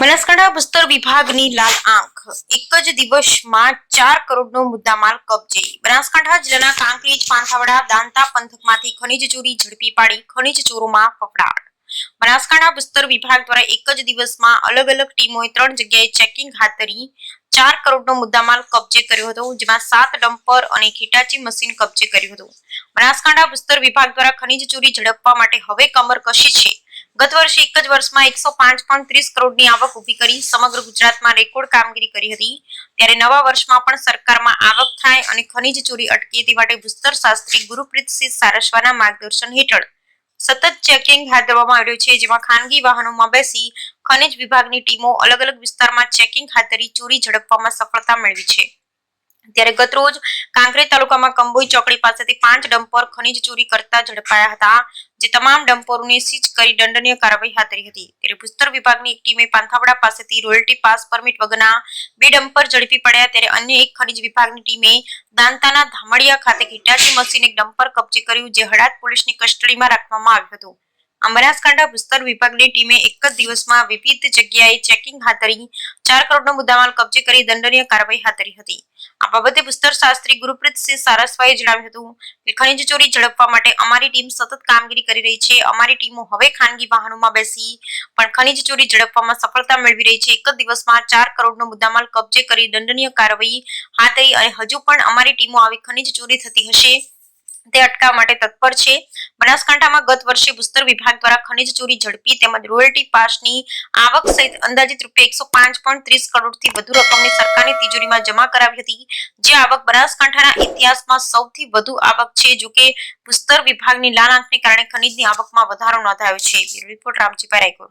બનાસકાંઠા બસ્તર વિભાગની લાલ આંખ. એક જ દિવસમાં ચાર કરોડનો મુદ્દામાલ કબજે. બનાસકાંઠા જિલ્લાના કાંકરેજ, પાંથાવડા, દાંતા પંથકમાંથી ખનીજ ચોરી ઝડપી પાડી ખનીજ ચોરોમાં ફફડાટ. બનાસકાંઠા બસ્તર વિભાગ દ્વારા એક જ દિવસમાં અલગ અલગ ટીમોએ ત્રણ જગ્યાએ ચેકિંગ હાથ ધરી ચાર કરોડનો મુદ્દામાલ કબજે કર્યો હતો, જેમાં સાત ડમ્પર અને ખીટાચી મશીન કબજે કર્યું હતું. બનાસકાંઠા બસ્તર વિભાગ દ્વારા ખનીજ ચોરી ઝડપવા માટે હવે કમર કશી છે? ગત વર્ષે એક જ વર્ષમાં એકસો પાંચ પોઈન્ટ ત્રીસ કરોડની આવક ઊભી કરી સમગ્ર ગુજરાતમાં રેકોર્ડ કામગીરી કરી હતી. ત્યારે નવા વર્ષમાં પણ સરકારમાં આવક થાય અને ખનીજ ચોરી અટકે તે માટે ભૂસ્તર શાસ્ત્રી ગુરુપ્રીતસિંહ સારસ્વાના માર્ગદર્શન હેઠળ સતત ચેકિંગ હાથ ધરવામાં આવ્યું છે, જેમાં ખાનગી વાહનોમાં બેસી ખનિજ વિભાગની ટીમો અલગ અલગ વિસ્તારમાં ચેકિંગ હાથ ધરી ચોરી ઝડપવામાં સફળતા મેળવી છે. ત્યારે ગતરોજ કાંકરેજ તાલુકામાં કંબોઈ ચોકડી પાસેથી પાંચ ડમ્પર ખનીજ ચોરી કરતા ઝડપાયા હતા, જે તમામ ડમ્પરોને સીઝ કરી દંડનીય કાર્યવાહી હાથ ધરી હતી. ત્યારે ભૂસ્તર વિભાગની એક ટીમે પાંથાવડા પાસેથી રોયલ્ટી પાસ પરમિટ વગરના બે ડમ્પર ઝડપી પડ્યા, ત્યારે અન્ય એક ખનીજ વિભાગની ટીમે દાંતાના ધામડિયા ખાતે હિટાચી મશીન એક ડમ્પર કબજે કર્યું, જે હડાદ પોલીસની કસ્ટડીમાં રાખવામાં આવ્યું હતું. આમ બનાસકાંઠા ભૂસ્તર વિભાગની ટીમે એક જ દિવસમાં વિવિધ જગ્યાએ ચેકિંગ હાથ ધરી, ચાર કરોડનો મુદ્દામાલ કબજે કરી દંડનીય કાર્યવાહી હાથ ધરી હતી. આ બાબતે ભૂસ્તર શાસ્ત્રી ગુરુપ્રીતસિંહ સારસ્વાએ જણાવ્યું હતું કે ખનીજ ચોરી ઝડપવા માટે અમારી ટીમ સતત કામગીરી કરી રહી છે. અમારી ટીમો હવે ખાનગી વાહનોમાં બેસી પણ ખનીજ ચોરી ઝડપવામાં સફળતા મેળવી રહી છે. એક જ દિવસમાં ચાર કરોડનો મુદ્દામાલ કબજે કરી દંડનીય કાર્યવાહી હાથ ધરી અને હજુ પણ અમારી ટીમો આવી ખનીજ ચોરી થતી હશે. તે અટકાવવા માટે તત્પર છે. બનાસકાંઠામાં ગત વર્ષે ભૂસ્તર વિભાગ દ્વારા ખનીજ ચોરી ઝડપી તેમજ રોયલ્ટી પાસની આવક સહિત અંદાજિત રૂપિયા એકસો પાંચ પોઈન્ટ ત્રીસ કરોડથી વધુ રકમની સરકારની તિજોરીમાં જમા કરાવી હતી. જે આવક બનાસકાંઠાના ઇતિહાસમાં સૌથી વધુ આવક છે જોકે ભૂસ્તર વિભાગની લાલ આંખને કારણે ખનીજની આવકમાં વધારો નોંધાયો છે. રિપોર્ટ, રામજીભાઈ રાયકોટ